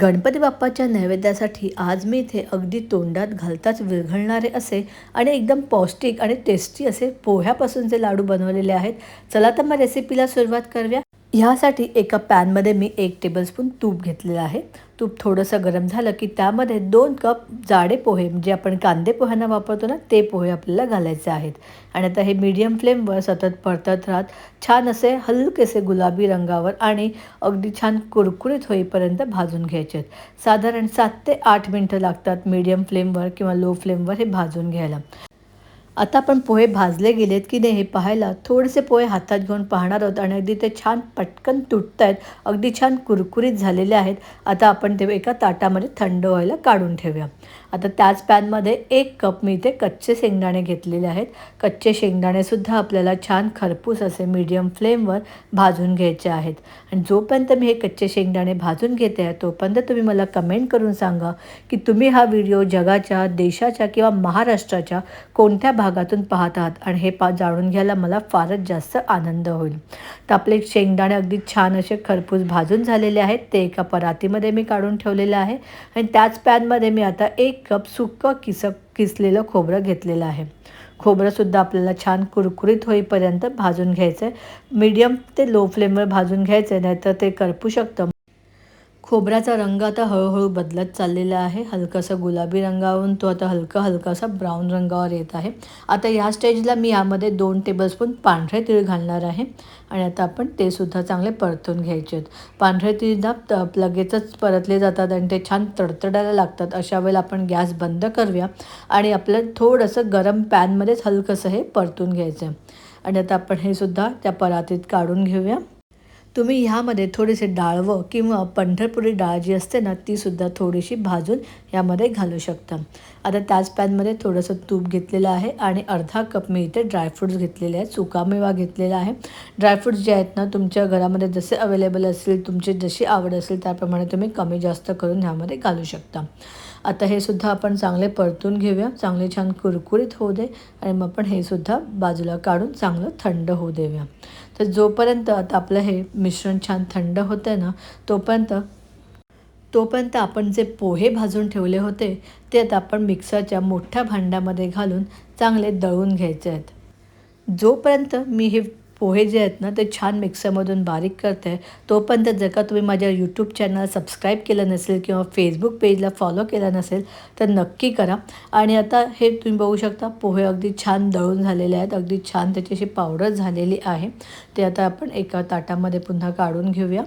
गणपती बाप्पाच्या नैवेद्यासाठी आज मी इथे अगदी तोंडात घालताच विरघळणारे असे आणि एकदम पौष्टिक आणि टेस्टी असे पोह्यापासून जे लाडू बनवलेले आहेत. चला तर मग रेसिपीला सुरुवात करूया. ह्यासाठी एका पॅनमध्ये मी एक टेबलस्पून तूप घेतलेलं आहे. तूप थोडंसं गरम झालं की त्यामध्ये दोन कप जाडे पोहे म्हणजे आपण कांदे पोह्यांना वापरतो ना ते पोहे आपल्याला घालायचे आहेत. आणि आता हे मीडियम फ्लेमवर सतत परतत राहत छान असे हलकेसे गुलाबी रंगावर आणि अगदी छान कुरकुरीत होईपर्यंत भाजून घ्यायचे आहेत. साधारण सात ते आठ मिनटं लागतात मीडियम फ्लेमवर किंवा लो फ्लेमवर हे भाजून घ्यायला. आता आपण पोहे भाजले गेलेत की नाही हे पाहायला थोडेसे पोहे हातात घेऊन पाहणार आहोत आणि अगदी ते छान पटकन तुटत आहेत अगदी छान कुरकुरीत झालेले आहेत. आता आपण ते एका ताटामध्ये थंड व्हायला काढून ठेवूया. आता त्याच पॅनमध्ये एक कप मी इथे कच्चे शेंगदाणे घेतलेले आहेत. कच्चे शेंगदाणेसुद्धा आपल्याला छान खरपूस असे मीडियम फ्लेमवर भाजून घ्यायचे आहेत. आणि जोपर्यंत मी हे कच्चे शेंगदाणे भाजून घेते आहे तोपर्यंत तुम्ही मला कमेंट करून सांगा की तुम्ही हा व्हिडिओ जगाच्या देशाच्या किंवा महाराष्ट्राच्या कोणत्या भागातून पाहत आहात आणि हे पा जाणून घ्यायला मला फारच जास्त आनंद होईल. तर आपले शेंगदाणे अगदी छान असे खरपूस भाजून झालेले आहेत. ते एका परातीमध्ये मी काढून ठेवलेले आहे. आणि त्याच पॅनमध्ये मी आता एक कप सुकं किस किसलेलं खोबरं घेतलेलं आहे. खोबरंसुद्धा आपल्याला छान कुरकुरीत होईपर्यंत भाजून घ्यायचं आहे मीडियम ते लो फ्लेमवर भाजून घ्यायचं आहे नाहीतर ते करपू शकतं. खोबऱ्याचा रंग आता हळूहळू बदलत चाललेला आहे. हलकासा गुलाबी रंगावरून तो आता हलका हलकासा ब्राऊन रंगावर येत आहे. आता या स्टेजला मी यामध्ये दोन टेबलस्पून पांढरे तीळ घालणार आहे. आणि आता आपण ते सुद्धा चांगले परतून घ्यायचे आहेत. पांढरे तीळ ना त लगेचच परतले जातात आणि ते छान तडतडायला लागतात. अशा वेळेला आपण गॅस बंद करूया आणि आपलं थोडंसं गरम पॅनमध्येच हलकंसं हे परतून घ्यायचं आहे. आणि आता आपण हे सुद्धा त्या परातीत काढून घेऊया. तुम्ही ह्यामध्ये थोडेसे डाळवं किंवा पंढरपुरी डाळ जी असते ना तीसुद्धा थोडीशी भाजून यामध्ये घालू शकता. आता त्याच पॅनमध्ये थोडंसं तूप घेतलेलं आहे आणि अर्धा कप मी इथे ड्रायफ्रूट्स घेतलेले आहेत. सुकामेवा घेतलेला आहे. ड्रायफ्रूट्स जे आहेत ना तुमच्या घरामध्ये जसे अवेलेबल असतील तुमची जशी आवड असेल त्याप्रमाणे तुम्ही कमी जास्त करून ह्यामध्ये घालू शकता. आता हे सुद्धा आपण चांगले परतून घेऊया. चांगले छान कुरकुरीत होऊ दे आणि मग आपण हे सुद्धा बाजूला काढून चांगलं थंड होऊ देऊया. तर जोपर्यंत आता आपलं हे मिश्रण छान थंड होतं आहे ना तोपर्यंत तोपर्यंत आपण जे पोहे भाजून ठेवले होते ते आता आपण मिक्सरच्या मोठ्या भांड्यामध्ये घालून चांगले दळून घ्यायचे आहेत. जोपर्यंत मी हे पोहे जे आहेत ना ते छान मिक्सरमधून बारीक करते. आहे तोपर्यंत जर का तुम्ही माझ्या यूट्यूब चॅनल सबस्क्राईब केलं नसेल किंवा फेसबुक पेजला फॉलो केलं नसेल तर नक्की करा. आणि आता हे तुम्ही बघू शकता पोहे अगदी छान दळून झालेले आहेत अगदी छान त्याची अशी पावडर झालेली आहे. ते आता आपण एका ताटामध्ये पुन्हा काढून घेऊया.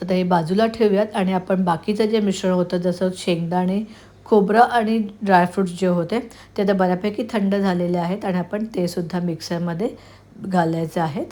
तर हे बाजूला ठेवूयात आणि आपण बाकीचं जे मिश्रण होतं जसं शेंगदाणे खोबरं आणि ड्रायफ्रूट्स जे होते ते आता बऱ्यापैकी थंड झालेले आहेत आणि आपण ते सुद्धा मिक्सरमध्ये घालायचे आहेत.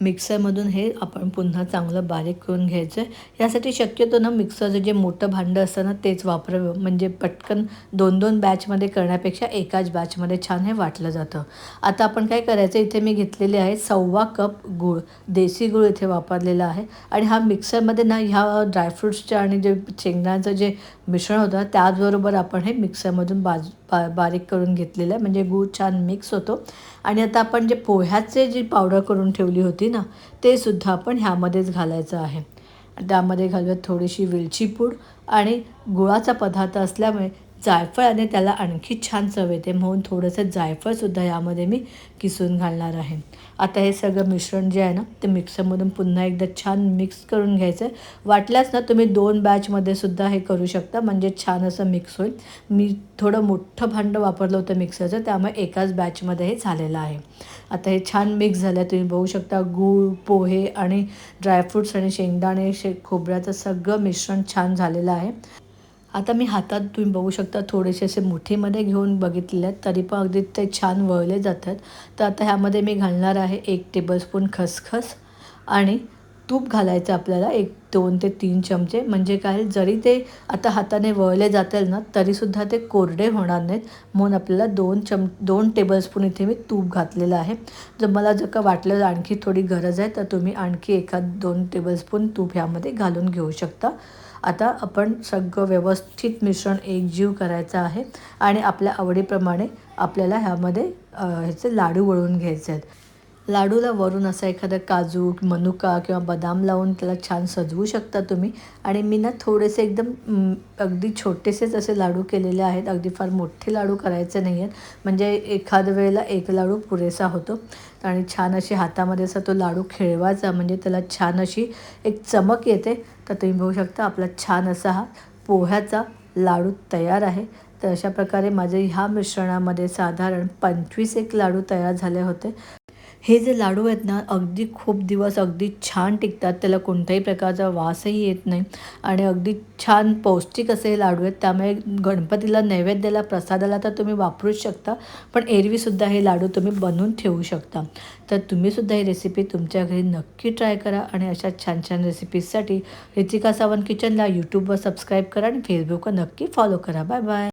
मिक्सरमधून हे आपण पुन्हा चांगलं बारीक करून घ्यायचं. आहे यासाठी शक्यतो ना मिक्सरचं जे मोठं भांडं असतं ना तेच वापरावं. म्हणजे पटकन दोन दोन बॅचमध्ये करण्यापेक्षा एकाच बॅचमध्ये छान हे वाटलं जातं. आता आपण काय करायचं इथे मी घेतलेले आहे सव्वा कप गूळ. देसी गूळ इथे वापरलेला आहे. आणि हा मिक्सरमध्ये ना ह्या ड्रायफ्रुट्सच्या आणि जे शेंगदाण्याचं जे मिश्रण होतं. त्याचबरोबर आपण हे मिक्सरमधून बाज बा बारीक करून घेतलेलं आहे. म्हणजे गूळ छान मिक्स होतो. आणि आता आपण जे पोह्याचे जी पावडर करून ठेवली होती ना ते सुद्धा आपण ह्यामध्येच घालायचं आहे. त्यामध्ये घालूयात थोडीशी वेलची पूड आणि गुळाचा पदार्थ असल्यामुळे जायफळाने त्याला आणखी छान चव येते म्हणून थोडंसं जायफळसुद्धा यामध्ये मी किसून घालणार आहे. आता हे सगळं मिश्रण जे आहे ना ते मिक्सरमधून पुन्हा एकदा छान मिक्स करून घ्यायचं. आहे वाटल्यास ना तुम्ही दोन बॅचमध्ये सुद्धा हे करू शकता म्हणजे छान असं मिक्स होईल. मी थोडं मोठं भांडं वापरलं होतं मिक्सरचं त्यामुळे एकाच बॅचमध्ये हे झालेलं आहे. आता हे छान मिक्स झालं आहे तुम्ही बघू शकता गूळ पोहे आणि ड्रायफ्रूट्स आणि शेंगदाणे शे खोबऱ्याचं सगळं मिश्रण छान झालेलं आहे. आता मी हातात तुम्ही बघू शकता थोडेसे असे मुठीमध्ये घेऊन बघितले आहेत. तरी पण अगदी ते छान वळले जातात. तर आता ह्यामध्ये मी घालणार आहे एक टेबलस्पून खसखस आणि तूप घालायचं आपल्याला एक दोन ते तीन चमचे. म्हणजे काय जरी ते आता हाताने वळले जातील ना तरीसुद्धा ते कोरडे होणार नाहीत. म्हणून आपल्याला दोन चम दोन टेबलस्पून इथे मी तूप घातलेलं आहे. जर मला जर का वाटलं आणखी थोडी गरज आहे तर तुम्ही आणखी एखाद दोन टेबलस्पून तूप ह्यामध्ये घालून घेऊ शकता. आता आपण सगळं व्यवस्थित मिश्रण एकजीव करायचं आहे. आणि आपल्या आवडीप्रमाणे आपल्याला ह्यामध्ये ह्याचे लाडू वळून घ्यायचे आहेत. लाडूला वरून असा एखादा काजू मनुका किंवा बदाम लावून त्याला छान सजवू शकता तुम्ही. आणि मी ना थोडेसे एकदम अगदी छोटेसेच असे लाडू केलेले आहेत. अगदी फार मोठे लाडू करायचे नाही आहेत म्हणजे एखाद्या वेळेला एक लाडू पुरेसा होतो. आणि छान अशी हातामध्ये असा तो लाडू खेळवायचा. म्हणजे त्याला छान अशी एक चमक येते. तर तुम्ही बघू शकता आपला छान असा हा पोह्याचा लाडू तयार आहे. तर अशा प्रकारे माझे ह्या मिश्रणामध्ये साधारण पंचवीस एक लाडू तयार झाले होते. हे जे लाडू आहेत ना अगदी खूप दिवस अगदी छान टिकतात. त्याला कोणत्याही प्रकारचा वासही येत नाही. आणि अगदी छान पौष्टिक असे हे लाडू आहेत. त्यामुळे गणपतीला नैवेद्याला प्रसादाला तर तुम्ही वापरूच शकता. पण एरवीसुद्धा हे लाडू तुम्ही बनवून ठेवू शकता. तर तुम्हीसुद्धा ही रेसिपी तुमच्या घरी नक्की ट्राय करा. आणि अशा छान छान रेसिपीजसाठी रितिका सावंत किचनला यूट्यूबवर सबस्क्राईब करा. आणि फेसबुकवर नक्की फॉलो करा. Bye bye